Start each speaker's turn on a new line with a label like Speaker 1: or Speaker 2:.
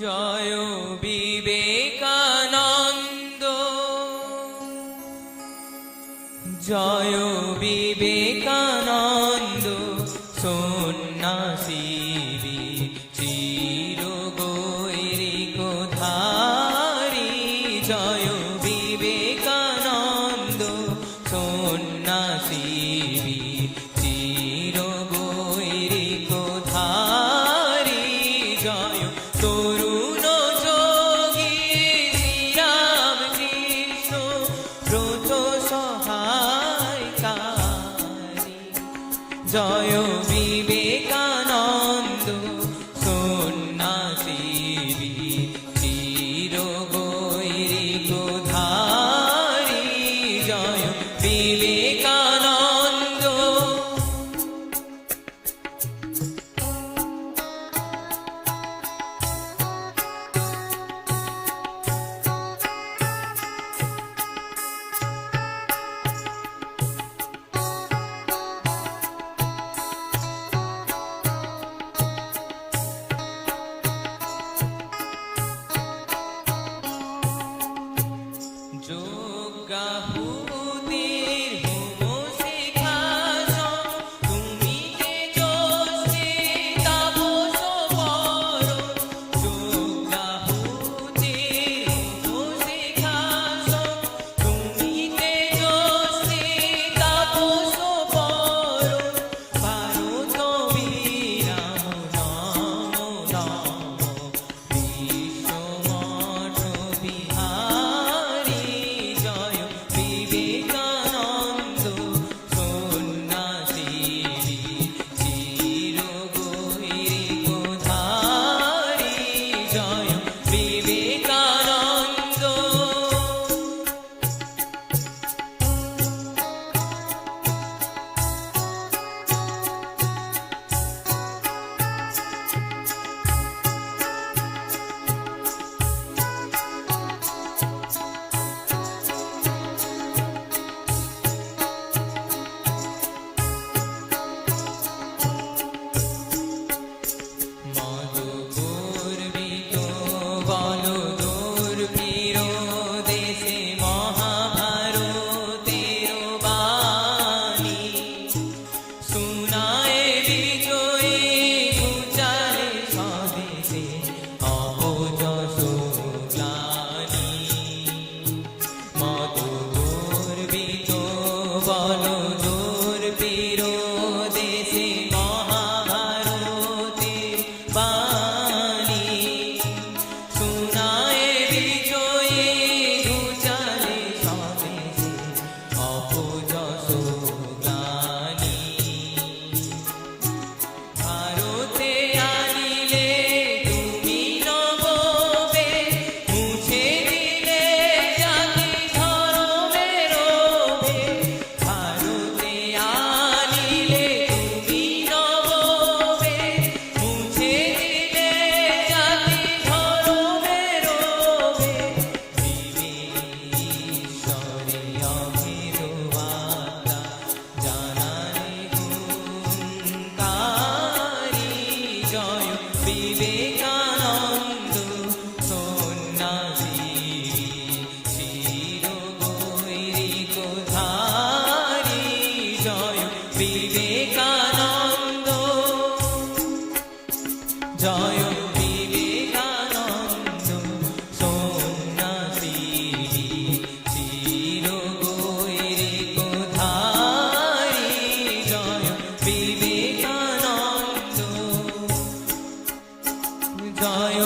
Speaker 1: জয় বিবেকানন্দ। জয় বিবেকানন্দ। সন্ন্যাসী জয় বিবেকা Sultan. জয় বিবেকানন্দ। সোমনাথী চির গৈরে কোথায় জয় বিবেকানন্দ। জয়